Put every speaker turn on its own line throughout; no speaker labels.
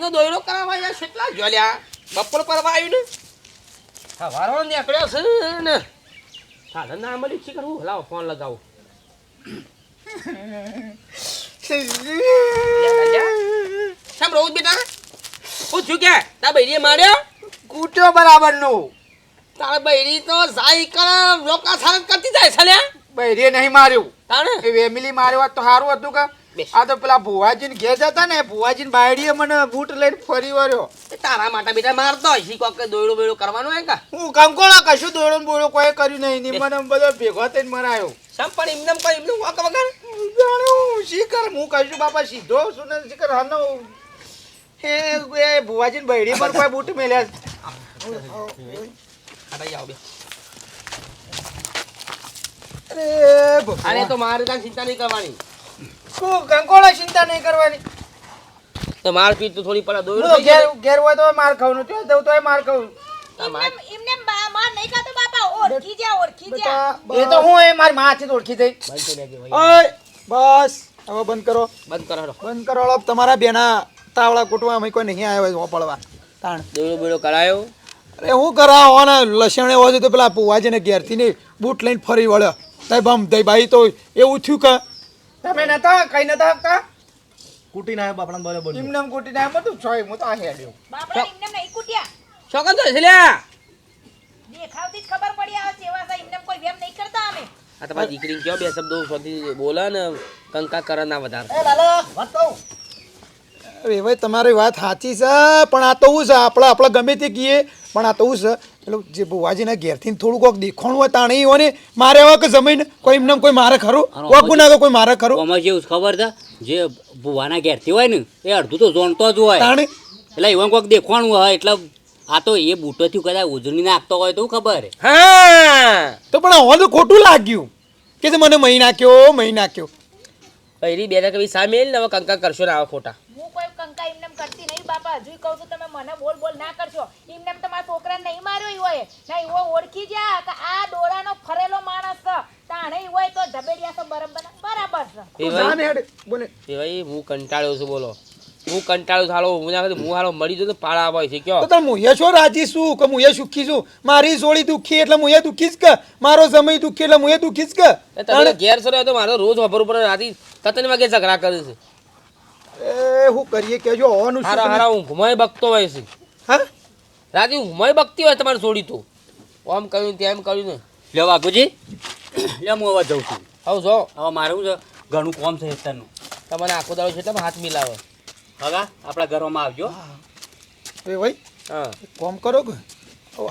એમનો દોયરો કરાવવા યાર કેટલા જોલ્યા. બપોર પરવા આવ્યું ને? સવારો નીકળ્યો છે ને. સાધન ના મળ્યું છે કરવું લાવો ફોન લગાવો? સાહેબ રહું બેટા. હું છું કે? તા બૈરીએ માર્યો?
કૂટ્યો બરાબરનું
તારા બૈરી તો સાયકલ લોકા સારંગ કરતી જાય છે લ્યા.
બૈરીએ નહીં માર્યું.
તાણે?
એ વેમિલી માર્યો હોત તો સારું હતું કે. આ તો પેલા ભુવાજીને ઘેર જતા ને ભુવાજીને બાયડીએ મને બૂટ લઈને ફરી
વર્યો તારા માટે બેટા મારતો હશે કોક દોયડો બોયડો કરવાનો હે કા?
હું કંકોળા કશું દોયડો બોયડો કોઈ કર્યું નહીં. ને મને બધો ભેગો થઈને મરાયો.
સમ પણ એમને કોઈ એમને વાક વગર?
જાણું શીખર હું કહીશું બાપા સીધો સુને ને શીખર હનો. એ એ ભુવાજીને બૈડી પર કોઈ બૂટ મેલ્યા
હટાઈ આવ બે
અરે
અરે તો મારે ત્યાં ચિંતા નહીં કરવાની.
શું કંકોળા ચિંતા નહીં કરવાની?
તો માર પીટ તો થોડી પેલા દોયડો
ઘેર ઘેર હોય તો માર ખાવાનું તો દઉં તો માર ખાવું.
તા માર
એમને એમને માર નહીં ખાતો બાપા ઓળખી જા ઓળખી જા.
એ તો હું એ મારી માથી ઓળખી થઈ.
બંધ કરી દેજે ભાઈ.
ઓય બસ હવે બંધ કરો.
બંધ કરો
બંધ કરો અળપ તમારા બેના તાવડા કૂટવા અમે કોઈ નહીં આવ્યો હોય પડવા તાણ.
દોયડો બેડો કરાયો?
અરે હું કરાવો ને લસણ છે તો પેલા પુવાજીને ઘેરથી ને બૂટ લઈને ફરી વળ્યો. તઈ બમ તઈ ભાઈ તો એવું થયું કે તમે નતા કઈ નતા હકતા?
કુટી ના બાપડા બોલે બોલ
એમને કુટી આમ બધું? છોય હું તો આ હેડ્યો.
બાપડા એમને નહીં કુટિયા.
શોકન તો છે
દેખાવતી જ ખબર પડી આવે છે એવા સા એમને કોઈ વેમ નહીં કરતા અમે.
આ તમારી દીકરીને કયો બે શબ્દો સોધી બોલા ને કંકા કરે ના વધારે.
એ લાલા વાત કહું.
અરે ભાઈ તમારી વાત સાચી છે પણ આ તો હું છે? આપણે આપણે ગમે તે કહીએ પણ આ તો હું છે? પેલું જે ભુવાજીના ઘેરથી થોડું કોક દેખાણું હોય તાણે ઈ હોય ને મારે એવા કે જમીન કોઈ એમને કોઈ મારે ખરું? વાગું ના કોઈ મારે ખરું?
અમારે જેવું ખબર છે જે ભુવાના ઘેરથી હોય ને એ અડધું તો જોણતો જ હોય.
તાણે?
એટલે એવું કોક દેખવાનું હોય એટલે આ તો એ બૂટોથી કદાચ ઉજળી નાખતો હોય તો ખબર
હા
તો પણ હવે તો ખોટું લાગ્યું. કે જે મને મહી નાખ્યો મહી નાખ્યો.
પહેરી બે કભી સામે ને હવે કંકા કરશો ને આવા ખોટા.
હું કોઈ કંકા એમને કરતી નહીં. બાપા હજુ કહું છું તમે મને બોલ બોલ ના કરશો. એમને તમારા છોકરાને નહીં માર્યો હોય. ના એવો ઓળખી જા કે આ દોરાનો ફરેલો માણસ છે. તાણે હોય તો ઢબેડિયા તો બરાબર બરાબર છે.
એ ભાઈ
બોલે.
એ ભાઈ હું કંટાળ્યો છું બોલો. હું કંટાળું છું હાલો હું ના હું હાલો મળી જતો પાળા આવે છે કયો?
તો મુએ શું રાજી છું કે મુએ સુખી છું? મારી સોળી દુખી એટલે મુએ દુખી જ કે? મારો સમય દુખી એટલે મુએ દુખી જ કે?
એ તમે ઘેર સર તો મારો રોજ ખબર ઉપર રાતી તતન વાગે ઝઘડા કરે છે.
એ હું કરીએ? કેજો હોવાનું
હારા હારા હું ઘુમાય બકતો હોય છે.
હા?
રાજી હું ઘુમાય બકતી હોય તમારે છોડી તો. આમ કર્યું ને તેમ કર્યું ને.
લે વાઘુજી. લે હું હવે જઉં છું.
હવે જો.
હવે મારે શું છે? ઘણું કોમ છે હેતરનું
તમારે આખો દાડો છે તમે હાથ મિલાવે.
હગા આપણા ઘરમાં આવજો.
એ ભાઈ
હા.
કોમ કરો કે?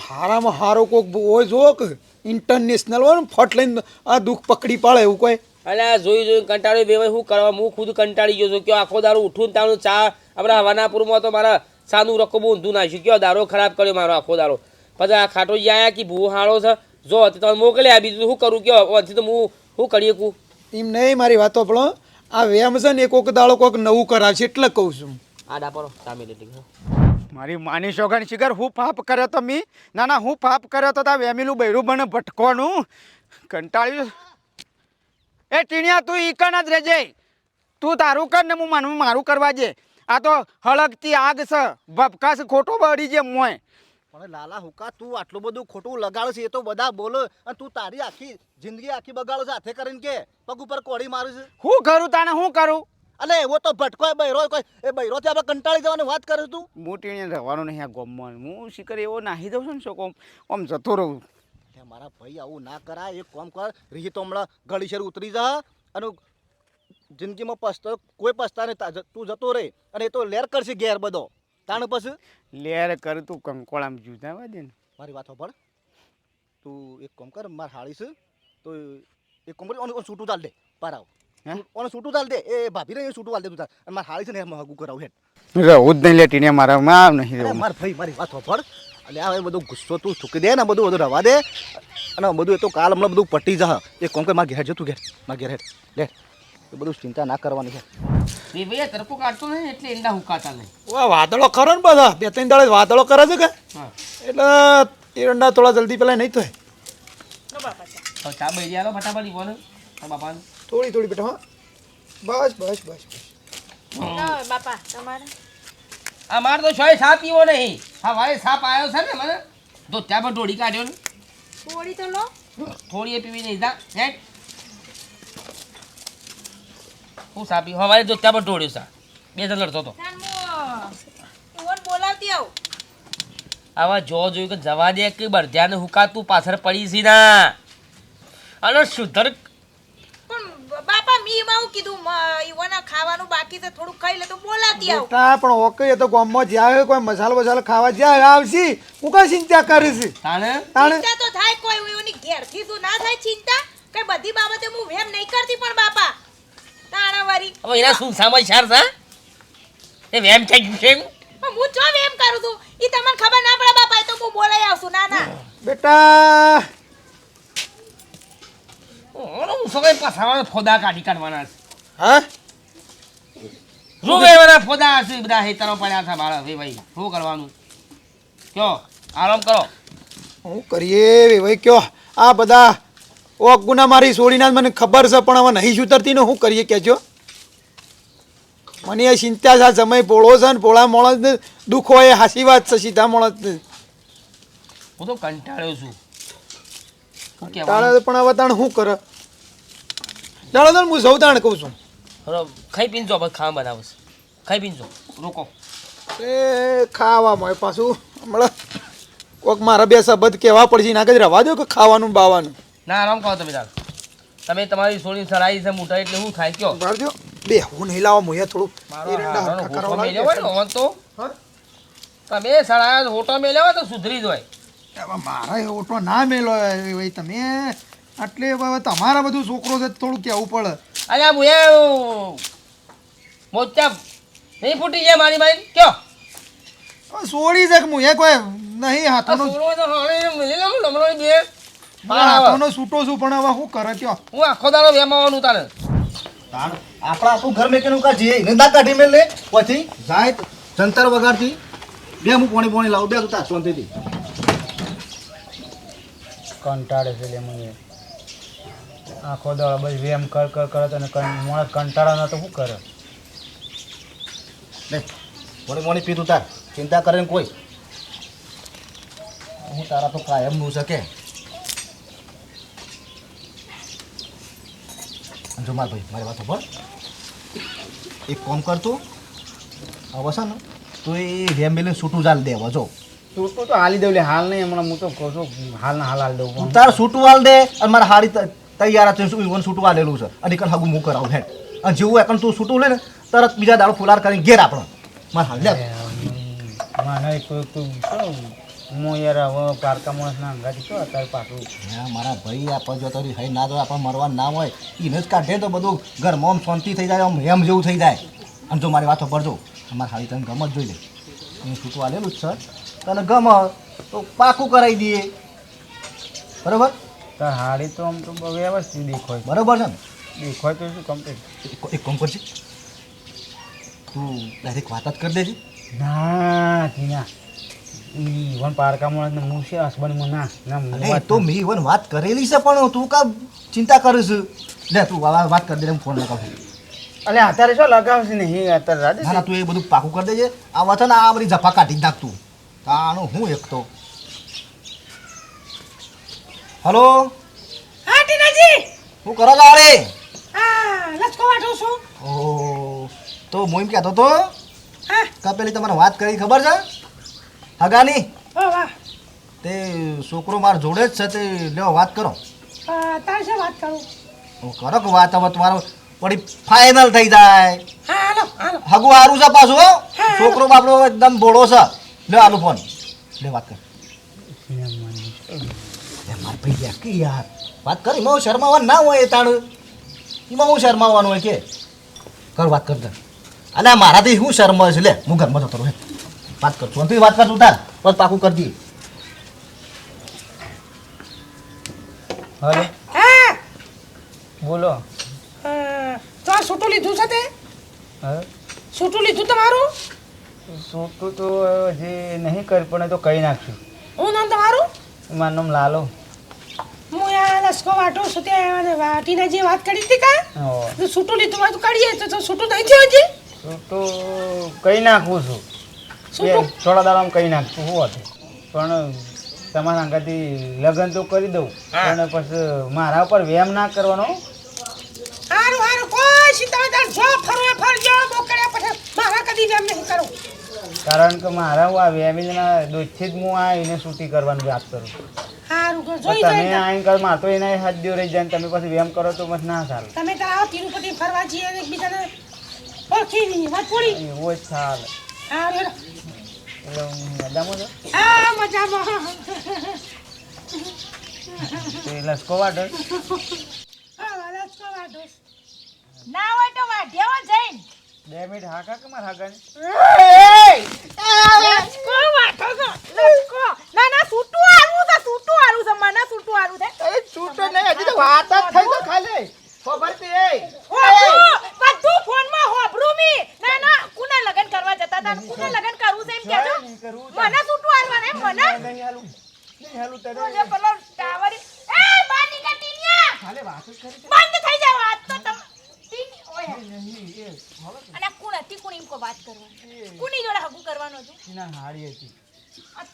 હારામાં હારો કોક હોય જો કે ઇન્ટરનેશનલ હોય ને ફટ લઈને આ દુઃખ પકડી પાડે એવું કોઈ.
અલે આ જોઈ જોઈ કંટાળી બે ભાઈ શું કરવા? હું ખુદ કંટાળી ગયો છું. કયો આખો દારૂ ઉઠું ને તાણું ચા આપણા હવાનાપુરમાં તો મારા સાનું રકમ ઊંધું નાખ્યું. કયો દારો ખરાબ કર્યો મારો આખો દાડો. પછી આ ખાટો આયા કે ભૂ હાળો છે. જો તે તમે આ બીજું શું કરું? કયો હજી તો હું શું કરીએ કું?
એમ નહીં મારી વાતો પણ આ વેમ છે ને કોક દાડો કોક નવું કરાવશે એટલે કહું છું.
આ ડાપરો સામે લીધી.
મારી માની સોગન શિખર હું પાપ કર્યો તો મી? ના ના હું પાપ કર્યો તો તા વેમીલું બૈરું બને ભટકવાનું કંટાળ્યું. એ ટીણિયા તું ઈકણ જ રહેજે. તું તારું કર ને હું માનું મારું કરવા જે આ તો હળગતી આગ છે ભપકાશ ખોટો બળી જે મોય
પણ લાલા હુકા તું આટલું બધું ખોટું લગાડે છે એ તો બધા બોલો. અને તું તારી આખી જિંદગી આખી બગાડો છે હાથે કરીને કે પગ ઉપર કોડી મારું છે?
હું કરું તાને હું કરું?
અલે એવો તો ભટકો બૈરો કોઈ એ બૈરો થી આપણે કંટાળી જવાની વાત કરું છે તું?
મોટી રહેવાનું નહીં આ ગોમમાં. હું શિકર એવો નાહી દઉં છું ને શોકો આમ જતો રહું.
એટલે મારા ભાઈ આવું ના કરાય. એક કામ કર રીહી તો હમણાં ગળી શેર ઉતરી જા અને જિંદગીમાં પસ્તો કોઈ પસ્તા નહીં તું જતો રહે અને એ તો લેર કરશે ઘેર બધો. તાણ પછી?
લેર કર તું કંકોળામ જુદા દે ને.
મારી વાત સાંભળ તું એક કામ કર માર હાળીશ તો એક કામ કરી ઓન સૂટું છૂટું ચાલ દે પાર
આવ.
ઓને છૂટું ચાલ દે એ ભાભી રે છૂટું ચાલ દે તું તાર. માર હાળીશ છે ને એમાં હગું કરાવું હેડ.
રહું જ નહીં લેટીને મારા માં નહીં
મારા ભાઈ મારી વાત સાંભળ એટલે આ બધો ગુસ્સો તું ચૂકી દે ને બધું બધું રવા દે. અને બધું એ તો કાલ હમણાં બધું પટી જા. એ કોમ કે મારા ઘેર જતું ઘેર મારા ઘેર લે. એ બધું ચિંતા ના કરવાની છે.
બે ભાઈ તરકો કાઢતો નહીં એટલે ઈંડા હુકાતા નહીં.
ઓ વાદળો ખરો ને બધા? બે ત્રણ દાડે વાદળો કરે છે કે? એટલે એ ઈંડા થોડા જલ્દી પેલા નહીં થાય.
નો બાપા ચા.
આલો ફટાફટ ઈવોને બાપા
થોડી થોડી બેટા હા. બસ બસ બસ બસ.
બાપા તમારે?
અમારે તો છોય સાપ પીવો નહીં. હા ભાઈ સાપ આવ્યો છે ને મને. તો ત્યાં પણ ઢોળી કાઢ્યો ને.
થોડી તો લો.
થોડી એ પીવી નહીં. હેટ હું સાપ? હા ભાઈ તો ત્યાં પણ ઢોળ્યો સા બે જણ લડતો હતો.
બોલાવતી આવું.
આવા જો જોયું કે જવા દે કે બરધ્યાને હુકાતું પાછળ પડી છે ના. અને સુધર
બાપા માં હું કીધું મ- ખાવાનું બાકી છે થોડું ખાઈ લે તો બોલાતી આવ.
તા પણ ઓકે તો ગામમાં જ્યાં હોય કોઈ મસાલો બસાલો ખાવા જ્યાં આવશી હું કઈ ચિંતા કરીશ
તાણે?
તાણે?
ચિંતા તો થાય કોઈ એની ઘેરથી તો ના થાય ચિંતા? કઈ બધી બાબતે હું વેમ નહીં કરતી પણ બાપા. તાણા વારી.
હવે એના શું સમાચાર છે એ વેમ થઈ ગયું છે એમ?
હું જો વેમ કરું છું? ઈ તમને ખબર ના પડે બાપા એ તો હું બોલાઈ આવશું ના ના.
બેટા
ઓલો હું ફોદા કાઢી કાઢવાના છે.
હા?
રૂવેવાના ફોદા હશે? બધા હેતરો પડ્યા છે મારા ભાઈ ભાઈ શું કરવાનું? કયો? આરામ કરો.
હું કરીએ ભાઈ કયો? આ બધા ઓક ગુના મારી છોડીને મને ખબર છે પણ હવે નહીં સુધરતી ને શું કરીએ કહેજો. મને એ ચિંતા છે સમય પોળો છે ને પોળા મોણસ દુઃખ હોય હાસી વાત છે સીધા મોણસ
હું તો કંટાળ્યો છું. શું કહેવાનું?
પણ હવે તાણ શું કરે તાણ હું સૌ તાણ કહું છું.
ખાઈ પીન જો બસ ખાવા બનાવશે ખાઈ પીન જો રોકો.
એ ખાવામાં પાછું. હમણાં કોક મારા બે શબ્દ કહેવા પડશે ના કદી રવા દો કે ખાવાનું બાવાનું.
ના આરામ કરો તમે તાર. તમે તમારી સોળી સરાઈ છે મોટા એટલે હું ખાઈ કયો?
બાળજો બે હું નહીં લાવો મુએ થોડું
મારો મેલ્યો હોય ને ઓન તો. તમે સળા હોટો મેલ્યો હોય તો સુધરી જ હોય.
મારા હોટો ના મેલો તમે. આટલે હવે તમારા બધું છોકરો છે થોડું કહેવું પડે.
અલ્યા મુએ મોચા નહીં ફૂટી જાય મારી મારી કયો?
સોડી છોડી છે કે હું એ કોઈ નહીં હાથોનો હાથોનો છૂટો છું પણ હવે શું કરે કયો?
હું આખો દાડો વેમાવાનું તારે.
આપણા આખું ઘર મેકેનું કા કાઢીએ એને ના કાઢી મેં લે પછી જાય જંતર વગાડતી. બે હું પોણી પોણી લાવું. બે તું તાર શાંતિથી.
કંટાળે છે લે મને આખો દાડો બસ વેમ કર કર કરે તો કંટાળા ના તો શું કરે?
મોડી મોડી પીધું તાર. ચિંતા કરે ને કોઈ. હું તારા તો કાયમનું શકે. જો માર ભાઈ મારી વાત ઉપર એક કોમ કર તું. હવે છે ને તું એ રેમ બેલે છૂટું ચાલ દે હવે જો.
છૂટું તો હાલી દઉં લે હાલ નહીં હમણાં હું તો કહું છું હાલ ના હાલ હાલ દઉં.
તાર છૂટું હાલ દે અને મારા હાડી ત- તૈયાર છે શું ઈવન છૂટું હાલેલું છે. અને કણ હગું હું કરાવું હેડ. અને જેવું એકણ તું છૂટું લે ને તરત બીજા દાડો ફુલાર કરીને ઘેર આપણો. માર હાલ લે.
કોઈ કોઈ હું યાર હવે પારકા માણસના અંગાથી અત્યારે પાછું?
હા, મારા ભાઈ આપણે જો તારી હઈ ના તો આપણે મરવા ના હોય એને જ કાઢે તો બધું ઘરમાં શાંતિ થઈ જાય આમ હેમ જેવું થઈ જાય. અને જો મારી વાતો પડજો અમારે હાલી તને ગમત જોઈ લે. હું છૂટું આલેલું જ છે. તને ગમ તો પાકું કરાવી દઈએ. બરાબર?
તાર હાડી તો આમ તો વ્યવસ્થિત દેખાય.
બરાબર છે ને?
દેખાય તો શું કમ્પ્લીટ
એક- કામ કરજે. તું ડાયરેક્ટ વાત જ કરી દેજે.
ના જીના ઈવન પારકામાં પારકા માણસને હું છે હસબન્ડ ના ના હું
અરે તો મેં ઈવન વાત કરેલી છે પણ તું કા ચિંતા કરીશ લે તું વાત કરી દે હું ફોન લગાવું
અલે અત્યારે શું લગાવશે નહીં અત્યારે રાજે
ના ના તું એ બધું પાકું કરી દેજે. આ વતન આ બધી જફા કાઢી નાખ નાખતું તાનું હું એક તો હલો?
હા ટીનાજી.
હું કરો ગાડે
હા લચકો વાઠું છું.
ઓ તો હું એમ કહેતો તો
હા.
કપેલી પેલી તમારે વાત કરી ખબર છે? હગાની?
વાહ.
તે છોકરો માર જોડે જ છે તે લ્યો વાત કરો.
તારે છે વાત કરું?
હું કરો કે વાત હવે તમારો પડી ફાઇનલ થઈ જાય.
હા હાલો હાલો.
હગું સારું છે પાછું હો. છોકરો બાપડો એકદમ બોળો છે. લ્યો આલુ ફોન. લે વાત કર. ભાઈ કે યાર? વાત કરી એમાં હું શરમાવાનું ના હોય એ તાણ. એમાં હું શરમાવાનું હોય કે? કર વાત કર દે અને મારાથી શું શરમ છે લે હું ઘરમાં જતો રહું વાત કર તું વાત કરતું તાર. બસ પાકું કરી દઈએ
હલો
હા?
બોલો.
તો સૂટું લીધું છે તે?
સૂટું
છૂટું લીધું તમારું?
સૂટું તો જે નહીં કર પણ તો કહી નાખ્યું
હું નામ તમારું?
મારું નામ લાલો.
લસકો વાટો છું તે વાટીને જે વાત કરી હતી કા? સૂટું લીધું હોય તો કાઢીએ તો તો છૂટું નહીં થયું હજી?
સૂટું કહી નાખું છું. બે થોડા દાડામાં કહી નાખતું હું હતું. પણ તમારા અંગાથી લગ્ન તો કરી દઉં. પણ પછી મારા ઉપર વ્યાયામ ના કરવાનો.
હારું હારું કોઈ તાર જો ફરવા ફરજો મોકળ્યા પછી મારા કદી વ્યાયામ નહીં કરું.
કારણ કે મારા હું આ વેમિલના દોસ્તથી જ હું આ એને છૂટી કરવાની વાત કરું.
જોઈ
તમે
જોઈ
કર માર તો એના હાથ રહી જાય તમે પછી વેમ કરો તો બસ ના સારું
તમે તો આવો તિરુપતિ ફરવા જઈએ એકબીજાને ઓળખી નહીં વાત પૂરી.
એવો જ ચાલે.
હારું હેડો.
એટલે હું મજામાં
હા મજામાં.
લસકો વાટો
હા વાલા છો
ના હોય તો વાઢ્યો જઈને.
બે મિનિટ હાકા કે માર હાકા
લટકો વાટો તો લટકો ના ના છૂટું આલું છે છૂટું આલું છે મને છૂટું આલું છે
એ છૂટો નહીં હજી તો વાત જ થઈ તો ખાલી ખબર છે એ
બધું હોભળું મી. ના ના કુના લગન કરવા જતા હતા ને કુના લગન કરવું છે એમ મને સૂટું આલવાના એમ મને
નહીં હાલું નહીં હાલું તને
ઓલે પેલો ટાવર એ બહાર નીકળ ટીનિયા
ખાલી વાત જ કરી
બંધ થઈ જાવ વાત તો તમ ટીન- ઓય.
નહીં એ
અને આ હતી? કુણ એમ કો વાત કરવાની? કુની જોડે હગું કરવાનું હતું?
એના હાડી હતી.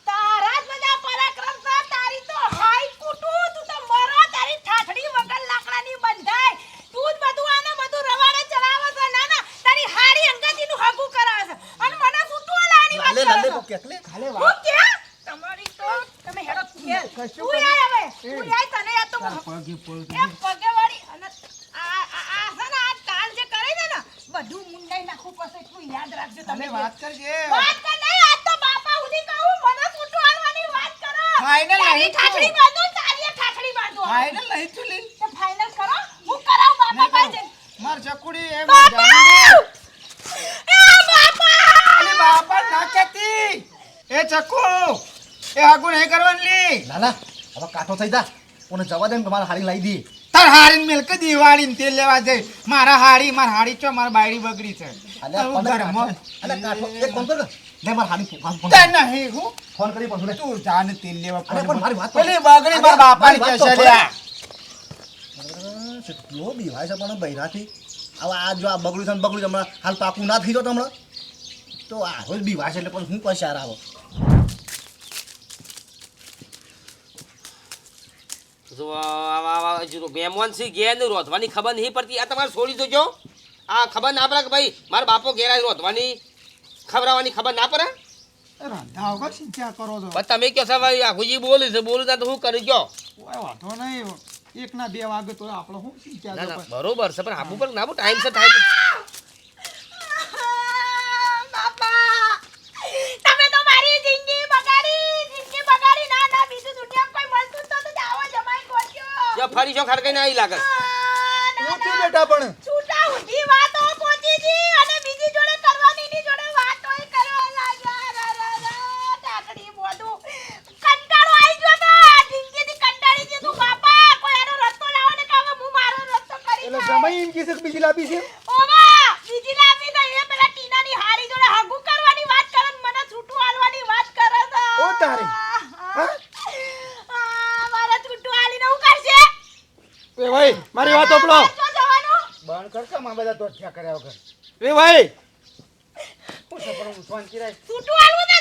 તારા જ બધા પરાક્રમ તારી તો હાય કુટું તું તો મરો તારી ઠાઠડી વગર લાકડાની બંધાય. તું જ બધું આને બધું રવાડે ચલાવે છે. ના ના તારી હાડી અંગાતીનું હગું કરાવે છે. અને મને સૂટું વાત
લાલે
ખાલી
તમારી તો તમે હેડો કેલ તું આય હવે. તું આય તને યાદ તો
પગે પગ
એ પગે વાળી અને આ આ આ છે ને આ કાન જે કરે છે ને બધું મુંડાઈ નાખવું પડશે એટલું યાદ રાખજો તમે
ખાલી વાત કરજે
વાત કર નહીં આજ તો બાપા ઉધી કહું મને સૂટું આલવાની વાત તારી
નહીં
ઠાઠડી બાંધો તારી ઠાઠડી બાંધો.
ફાઇનલ નહીં ચૂલી
તો ફાઇનલ કરો. હું કરાવ બાપા પાસે?
માર ચકુડી એ
બાપા! એ બાપા!
અરે બાપા ના કેતી એ ચકુ એ આગુ નહીં કરવાની લી.
ના હવે કાઠો થઈ જા. ઓને જવા દે ને તમારે હારી લાવી દી.
તાર હારી મિલક દિવાળી ને તેલ લેવા જઈ. મારા હાડી માર હાડી ચો માર બાયડી બગડી છે.
અલે કાઠો એક ફોન કર. લે માર હારી ફોન ફોન
તે નહીં હું?
ફોન કરી પાછું લે.
તું જાને તેલ લેવા
અરે પણ મારી વાત
પેલી બગડી માર
અરે
બાપાને
મારી
કે
વાત તો
છે લ્યા
અરે, કેટલો બીવાય છે પણ બૈરાથી. હવે આ જો આ બગડ્યું છે ને બગડ્યું હમણાં હાલ પાકું ના થઈ હમણાં. તો આ જ બીવાય છે એટલે પણ હું પૈસા આવો.
જો આ- આ- આ જો મહેમાન છે ઘેર ને રોધવાની ખબર નહીં પડતી. આ તમારે છોડી દેજો. આ ખબર ના પડે કે ભાઈ મારા બાપો ઘેર રોધવાની ખવડાવવાની ખબર ના પડે?
રાંધા વગર ચિંતા કરો છો?
પણ તમે કહો છો ભાઈ આખુજી બોલી છે બોલું ના તો હું કરી ગયો?
કોઈ વાંધો નહીં. એક ના બે વાગે તો આપણે શું ચિંતા
ના ના
કરો
બરોબર છે પણ પણ ના ટાઈમ છે ટાઈમ તો.
બાપા તમે તો મારી જિંદગી બગાડી જિંદગી બગાડી. ના ના બીજું દુનિયા કોઈ મળતું જ નહોતું તો આવો
ફરી લાગે.
ના,
બેટા પણ.
છૂટા ઊંધી વાતો પહોંચી જી અને બીજી જોડે કરવાની ની જોડે વાતોય કરવા લાગ્યા રા, રા, રા, ટાકડી મોઢું. કંટાળો આઈ ગયો તો જિંદગીથી કંટાળી ગઈ તું બાપા કોઈ આનો રસ્તો લાવો ને કે હવે હું મારો રસ્તો જાય.
એમ કહેશે કે બીજી લાવી છે
ઓવા બીજી લાવી તો એ પેલા ટીનાની હારી જોડે હગુ કરવાની વાત કરે ને મને છૂટું આલવાની વાત કરે તો
ઓ તારી. હા?
મારે છૂટું આલીને હું કરશે
એ ભાઈ મારી વાત ઓપલો
બંધ કર કે માં બધા તોઠ્યા કર્યા વગર
એ ભાઈ
હું સપનું હું શાંતિ
છૂટું આલવું ને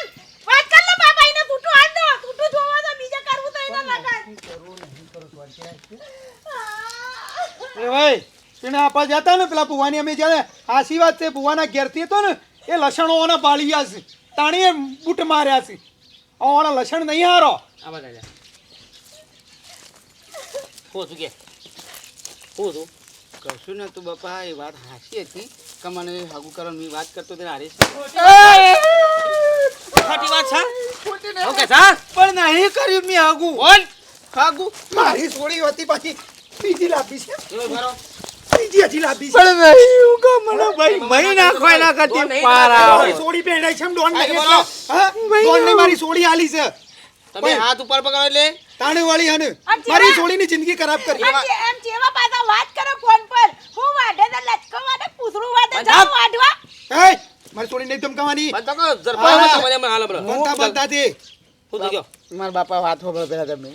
વાત કર લે બાપા એને છૂટું આલ દો છૂટું જોવો તો બીજે કરવું તો એને લગન
કરું નહીં કરું
એ ભાઈ તેને આપા જતા ને પેલા ભુવાની અમે જ્યારે હાસી વાત છે ભુવાના ઘેરથી હતો ને એ લસણો ઓને પાળ્યા છે તાણીએ બૂટ માર્યા છે. ઓના લસણ નહીં હારો.
આ બધા જા. હું કે?
કશું ને તું બાપા એ વાત હાસી હતી. કે મને હાગુ કરવાની વાત કરતો તે હારી
ખોટી વાત છે હું? કે
પણ નહીં કર્યું મેં હાગુ.
બોલ.
હાગુ. મારી છોડી હતી પછી બીજી લાપી છે.
ભરો.
હજી લાવી છે પણ નહીં હું કે મને ભાઈ મહી નાખવા ના કરતી
નહીં
પારા
નાખવા.
મારી સોળી છે એમ ડોન
હા,
નહીં
બોલો.
હા? ડોનની મારી સોળી આલી છે.
તમે હાથ ઉપર પકડો એટલે.
તાણે વાળી હને
આ જેવા-
મારી જિંદગી ખરાબ કરી.
એમ જેવા પાછા વાત કરો ફોન પર. હું વાઢે તો લચકો વાઢે પૂછડું વાઢે
બંધ
જાઉં
એ મારી સોળી નહીં ધમકાવાની.
બંધ કરો. મને હાલ બરો.
મારા બાપા વાત ખબર પેલા તમે.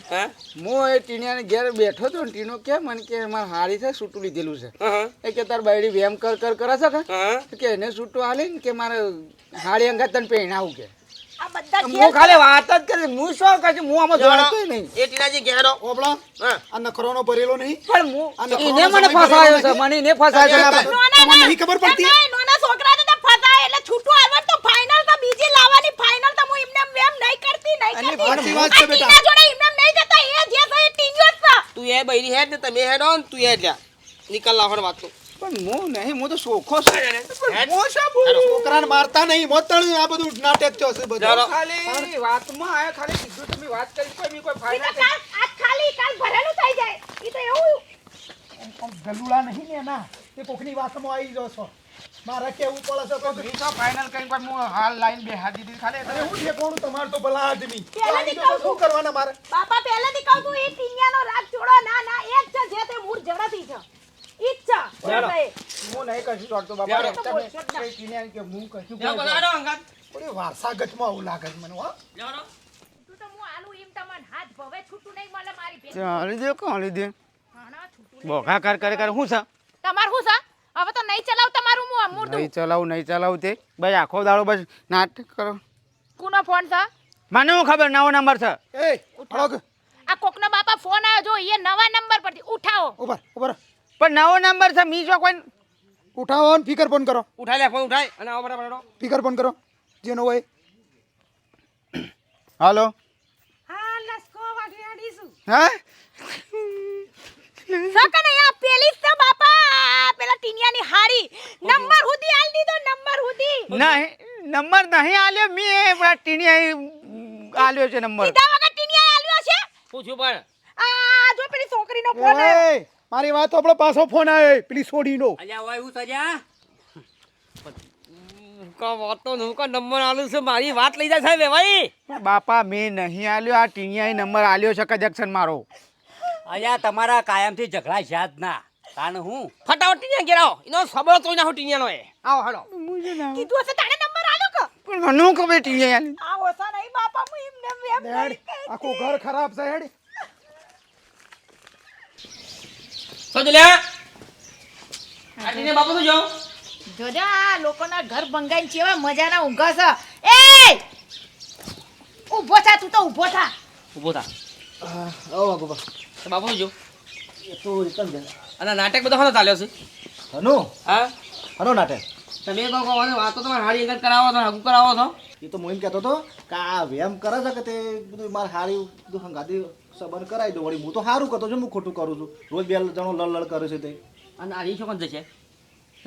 હું?
એ ટીણિયાને ઘેર બેઠો તો ને ટીનો કે મને કે મારે હાડી છે સૂટું લીધેલું છે. એ કે તાર બાયડી વેમ કર કર કરે છે કે? કે એને સૂટું હાલી ને કે મારે હાડી અંગા તને પહેરાવું કે. હું ખાલી વાત જ કરી હું શું કહે હું આમાં જોડતો નહીં.
એ ટીનાજી ઘેરો
ઓબળો આ નખરોનો ભરેલો નહીં.
પણ હું એને મને ફસાયો છે મને એને ફસાયો છે.
નથી. નહીં ખબર પડતી?
નહીં, છોકરા તો ફસાય એટલે છૂટું આવત તો ફાઇનલ તો બીજી લાવવાની ફાઇનલ તો હું એમને એમ નહીં કરતી નહીં
અને
કરતી
સાચી વાત છે બેટા.
ટીના જોડે એમને નહીં જતા એ જે છે એ જ
તું એ બૈરી હેડ ને તમે હેડ ઓન તું હેડ જા નીકળ લાવણ વાત તું
પણ મો નહીં મો તો સોખો છે શું બોલું?
છોકરાને મારતા નહીં મોતણ આ બધું નાટક થયો છે બધું.
ખાલી વાતમાં આયા ખાલી સીધું તમે વાત કરી કોઈ મી કોઈ ફાયદા
નહીં. આ ખાલી કાલ ભરેલું થઈ જાય. ઈ તો એવું.
ગલુડા નહીં ને ના એ કોકની વાતમાં આવી જો છો. મારે કેવું પડે છે તો?
નહીં તો ફાઇનલ કઈ કોઈ હું હાલ લાઈન બેહાડી દીધી ખાલી
અરે હું છે કોણ? તમાર તો ભલા આદમી. પહેલા થી
કહું
શું કરવાના મારે?
બાપા પહેલેથી કહું તું એ ટીનિયાનો રાગ છોડો ના ના એક છે જે તે મૂળ જડાથી છે. ઈચ્છા છે.
હું નહીં કશું દોડતો બાપા. તમે કીને કે હું કશું.
બનાવો અંગાત.
થોડી વારસાગતમાં આવું લાગે મને હો.
તું તો હું આલુ એમ તમને હાથ ભવે છૂટું નહીં મળે મારી ભેગી.
ચાલી દે કોણ દે.
હાણા કર કર
બોખા કર કરે કરે હું છે?
તમાર શું છે? હવે તો નહીં ચલાવ તમારું મું મૂર્દું.
નહીં ચલાવું નહીં ચલાવું તે. બસ આખો દાડો બસ નાટક કરો.
કુનો ફોન છે?
મને હું ખબર નવો નંબર છે.
એ ઉઠો
આ કોકના બાપા ફોન આવ્યો જો એ નવા નંબર પરથી. ઉઠાવો.
ઉપર ઉપર
પણ નવો નંબર છે મી જો કોઈ
ઉઠાવો ને ફિકર ફોન કરો.
ઉઠાય લે ફોન ઉઠાય અને આવો બરાબર.
ફિકર ફોન કરો જેનો હોય.
હાલો.
હા લસકો વાગે આડીશું
હા?
સકન આ પેલી જ છે બાપા. પેલા ટીનિયાની હાડી. નંબર હુધી આલ દીધો નંબર હુધી
નહીં નંબર નહીં આલ્યો મી એ પેલા ટીનિયા આલ્યો છે નંબર.
કીધા વગર ટીનિયા આલ્યો છે?
પૂછ્યું પણ.
આ જો પેલી છોકરીનો ફોન આવ્યો.
મારી વાત આપણો પાછો ફોન આવ્યો પેલી છોડીનો
અલ્યા હોય હું સજા?
કા વાતો નું કા નંબર આલું છે? મારી વાત લઈ જાય સાહેબ ભાઈ
બાપા મેં નહીં આલ્યો આ ટીણીયાએ નંબર આલ્યો છે કજેક્શન મારો.
અલ્યા તમારા કાયમથી ઝઘડા છે જ ના. કારણ હું?
ફટાફટ ટીનિયા ઘેર આવો. એનો સબળ તોય નાખો ટીનિયાનો એ. આવો હેડો.
કીધું હશે તારે નંબર આલો કે?
પણ મને ખબર ટીણીયાએ આલ્યો
આ ઓસા નહીં બાપા હું એમને એમ
હેડ. આખું ઘર ખરાબ છે હેડ.
સમજ લે આ ટીનિયા બાપુ તો જો
જોજો આ લોકોના ઘર ભંગાઈને કેવા મજાના ઊંઘા છે. એ! ઊભો થા તું તો ઊભો થા.
ઊભો થા.
ઓ બાબા
તો બાપુ જો.
એ તો એકદમ જ
અને નાટક બધો ખાનો ચાલ્યો છે?
હનો?
હા?
હનો નાટક?
તમે તો કહો અને વાતો તમારે હારી અંગત કરાવો છો હાગુ કરાવો છો.
એ તો હું એમ કહેતો હતો કે આ વેમ કરે છે કે તે બધું મારે હારી બધું હંગાતી સંબંધ કરાવી દો વળી. હું તો સારું કરતો છું હું ખોટું કરું છું. રોજ બે જણો લડ લડ કરે છે તે.
અને આ છોકન જશે.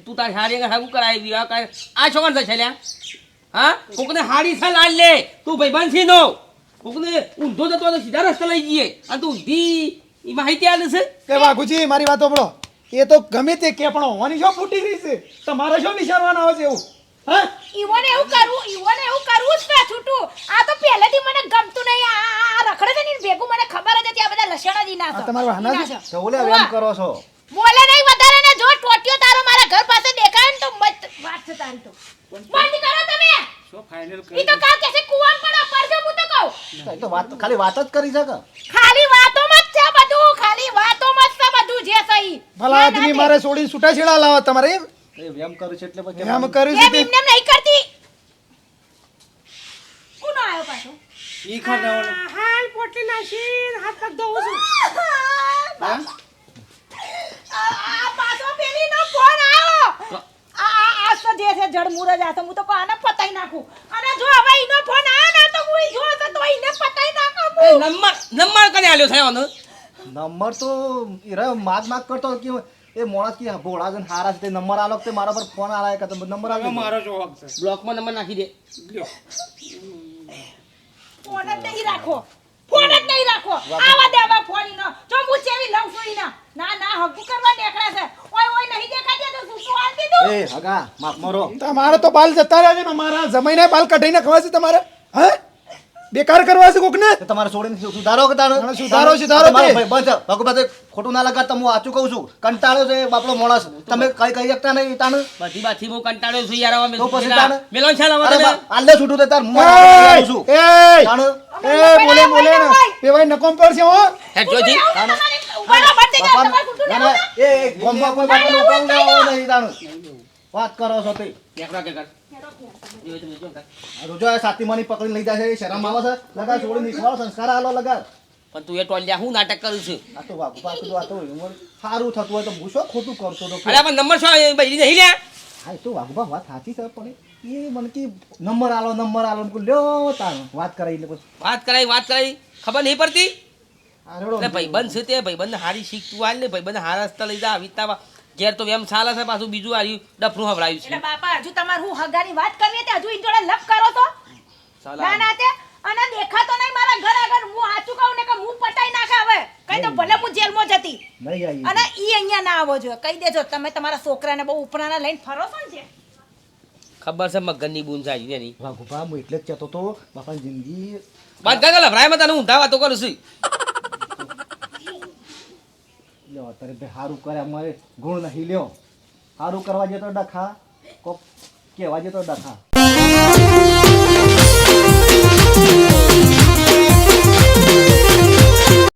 તું તારી હારી આગળ હાગું કરાવી દીધું. આ કાંઈ આ છોકન જશે લ્યા. હા? કોકને હારી છે લાલ લે. તું ભાઈબંધ છે નો. કોકને ઊંધો જતો તો સીધા રસ્તે લઈ જઈએ. અને તું ઊંધી ઈ માહિતી આલે છે?
કે વાઘુજી મારી વાત સાંભળો. એ તો ગમે તે કે પણ હોવાની શું ફૂટી રહી છે. તમારે શું વિચારવાના આવે છે એવું. હા?
ઈવોને એવું કરવું ઈવોને એવું કરવું જ ના છૂટું. આ તો પહેલેથી મને ગમતું નહીં. આ આ- આ રખડે ને ભેગું મને ખબર જ હતી આ બધા લક્ષણ જ ઈના
આ
છે.
તમારા છે?
છે.
તો ઓલે વેમ કરો છો.
બોલે નહીં વધારે ને જો ટોટિયો તારો મારા ઘર પાસે દેખાય ને તો મત વાત છે તારી તો. બંધ કરો તમે. ઈ તો કાલ કેસે કુવામ પડો પરજો હું તો કહું.
તો વાત ખાલી વાત જ કરી છે કે?
ખાલી વાતોમાં જ છે બધું ખાલી વાતોમાં જ છે બધું જે સહી
ભલા આદમી મારે છોડીને છૂટા છેડા લાવા તમારે. એમ
એમ કરું છે એટલે પછી
એમ કરું છે
એમ એમ નહીં કરતી? કોનો આવ્યો પાછો?
આ હાલ પોટલી નાખીને હાથ પગ ધોઉં છું.
આ પાછો પેલી નો ફોન આવ્યો. આ આ આ તો જે છે જડ જ આ તો હું તો કહું આને પતાઈ નાખું. અને જો હવે ઈનો ફોન આવ્યો ને તો હું ઈ જો તો તો ઈને પતાઈ નાખું.
એ નંબર નંબર કને આલ્યો છે આનો?
નંબર તો ઈરા માગ માગ કરતો કે એ મોણસ કે ભોળા જન હારા છે તે નંબર આલો કે તે મારા પર ફોન આલાય કે નંબર આલો.
મારો જવાબ છે.
બ્લોકમાં નંબર નાખી દે.
ફોન જ નહીં રાખો. ફોન જ નહીં રાખો. આવા દેવા ફોન ઈનો. જો હું ચેવી લઉં છું ઈના. ના ના હગુ કરવા નીકળ્યા છે. ઓય ઓય નહીં દેખાતી તો શું શું આલ દીધું?
એ હગા માફ મરો.
તમારે તો બાલ જતા રહે છે મારા જમાઈને બાલ કઢાઈને ખવા છે તમારે? હા? બેકાર કરવા છે કોકને
તમારે છોડીને સુધારો કે તાણે?
સુધારો, સુધારો
તમારો
તે.
ભાઈ બંધ છે. ભગવાન ખોટું ના લગાડ તમે સાચું કહું છું કંટાળ્યો છે બાપડો મોણસ તમે કઈ કહી શકતા નહીં તાને
બધી બાથી હું કંટાળ્યો છું યાર અમે
તો પછી તાને?
મેલો છે ને?
બા, આલે છૂટું તે તાર મોણસ છું
એ
તાણે?
એ બોલે બોલે ને એ ભાઈ નકોમ પડશે હો
હે જોજી.
તાણે?
ઊભા રહો, જાઓ,
બાપા,
છૂટું
ના, ના, એ, ગોમ્બા કોઈ બાપાનો ઉપાડ હોય નહીં તાણે. વાત કરો છો તે.
નેકળો કે કર. જો તમે જો કર.
આ રોજો આ સાતીમાની પકડીને લઈ જાય છે શરમ આવે છે? લગા છોડી નીકળો સંસ્કાર આલો લગા
પણ તું એ ટોલિયા હું નાટક કરું છું?
આ તો બાપુ પાકું આ તો સારું થતું હોય તો હું શું ખોટું કરતો તો
અરે પણ નંબર શું ભાઈ બૈરી નહીં લે
હા તો વાઘુબા વાત સાચી છે પણ એ મને કે નંબર આલો નંબર આલો લ્યો તાર વાત કરાવી એટલે પછી.
વાત કરાઈ વાત કરાઈ ખબર નહીં પડતી?
આ રેડો
એટલે ભાઈબંધ છે તે? ભાઈબંધ હારી શીખ તું હાલ ને ભાઈબંધ હારા રસ્તા લઈ જા વિતાવા. ઘેર તો એમ ચાલે છે પાછું બીજું આવ્યું ડફરું હવડાયું છે.
એટલે બાપા હજુ તમારે હું હગાની વાત કરવી હતી હજુ જોડે લપ કરો તો. ના ના તે અને દેખાતો નહીં મારા ઘર આગળ. હું આચું કહું ને કે હું પટાઈ નાખે હવે. કઈ તો ભલે હું જેલમાં જતી. અને ઈ અહીંયા ના આવો જોઈએ. કહી દેજો તમે તમારા છોકરાને બહુ ઉપરાના લઈને ફરો છો ને જે.
ખબર છે મગનની બૂન સાજી એની.
વાઘુબા હું એટલે જ કહેતો તો બાપાની જિંદગી
વાત ગગલ લભરાયમાં તને ઊંધા વાતો કરું છું.
લ્યો, અત્યારે ભાઈ સારું કરે અમારે ગુણ નહીં, લ્યો. સારું કરવા જતો ડખા. કોક કહેવા જતો ડખા.